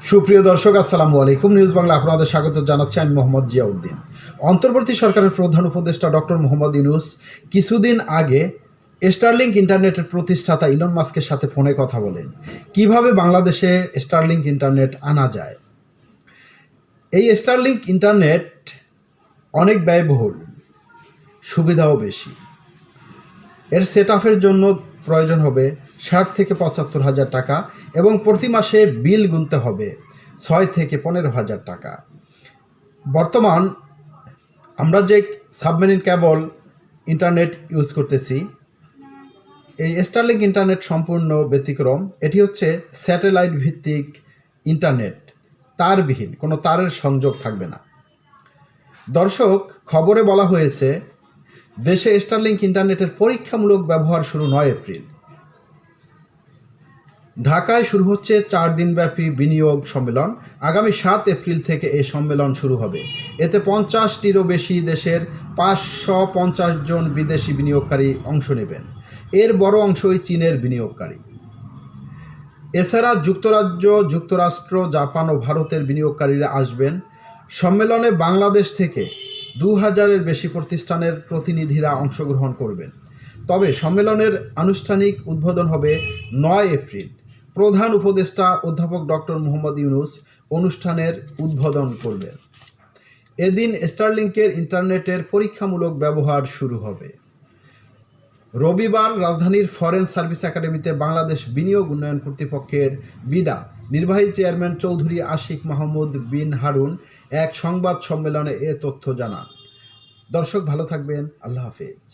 সুপ্রিয় দর্শক, আসসালামু আলাইকুম। নিউজ বাংলা আপনাদের স্বাগত জানাচ্ছি আমি মোহাম্মদ জিয়াউদ্দিন। অন্তর্বর্তী সরকারের প্রধান উপদেষ্টা ডক্টর মোহাম্মদ ইউনুস কিছুদিন আগে স্টারলিংক ইন্টারনেটের প্রতিষ্ঠাতা ইলন মাস্কের সাথে ফোনে কথা বলেন। কীভাবে বাংলাদেশে স্টারলিংক ইন্টারনেট আনা যায়? এই স্টারলিংক ইন্টারনেট অনেক ব্যয়বহুল, সুবিধাও বেশি। এর সেট জন্য প্রয়োজন হবে ষাট থেকে পঁচাত্তর হাজার টাকা এবং প্রতি মাসে বিল গুনতে হবে ছয় থেকে পনেরো হাজার টাকা। বর্তমান আমরা যে সাবমেরিন কেবল ইন্টারনেট ইউজ করতেছি, এই স্টারলিংক ইন্টারনেট সম্পূর্ণ ব্যতিক্রম। এটি হচ্ছে স্যাটেলাইট ভিত্তিক ইন্টারনেট। তারবিহীন, কোনো তারের সংযোগ থাকবে না। দর্শক, খবরে বলা হয়েছে দেশে স্টারলিংক ইন্টারনেটের পরীক্ষামূলক ব্যবহার শুরু নয় এপ্রিল। ঢাকায় শুরু হচ্ছে চার দিনব্যাপী বিনিয়োগ সম্মেলন। আগামী সাত এপ্রিল থেকে এই সম্মেলন শুরু হবে। এতে পঞ্চাশটিরও বেশি দেশের পাঁচশো পঞ্চাশ জন বিদেশি বিনিয়োগকারী অংশ নেবেন। এর বড় অংশই চীনের বিনিয়োগকারী। এছাড়া যুক্তরাজ্য, যুক্তরাষ্ট্র, জাপান ও ভারতের বিনিয়োগকারীরা আসবেন। সম্মেলনে বাংলাদেশ থেকে দু হাজারের বেশি প্রতিষ্ঠানের প্রতিনিধিরা অংশগ্রহণ করবেন। তবে সম্মেলনের আনুষ্ঠানিক উদ্বোধন হবে নয় এপ্রিল। প্রধান উপদেষ্টা অধ্যাপক ডক্টর মোহাম্মদ ইউনুস অনুষ্ঠানের উদ্বোধন করবেন। এদিন স্টারলিংকের ইন্টারনেটের পরীক্ষামূলক ব্যবহার শুরু হবে। রবিবার রাজধানীর ফরেন সার্ভিস একাডেমিতে বাংলাদেশ বিনিয়োগ উন্নয়ন কর্তৃপক্ষের বিডা নির্বাহী চেয়ারম্যান চৌধুরী আশিক মাহমুদ বিন হারুন এক সংবাদ সম্মেলনে এ তথ্য জানান। দর্শক ভালো থাকবেন, আল্লাহ হাফেজ।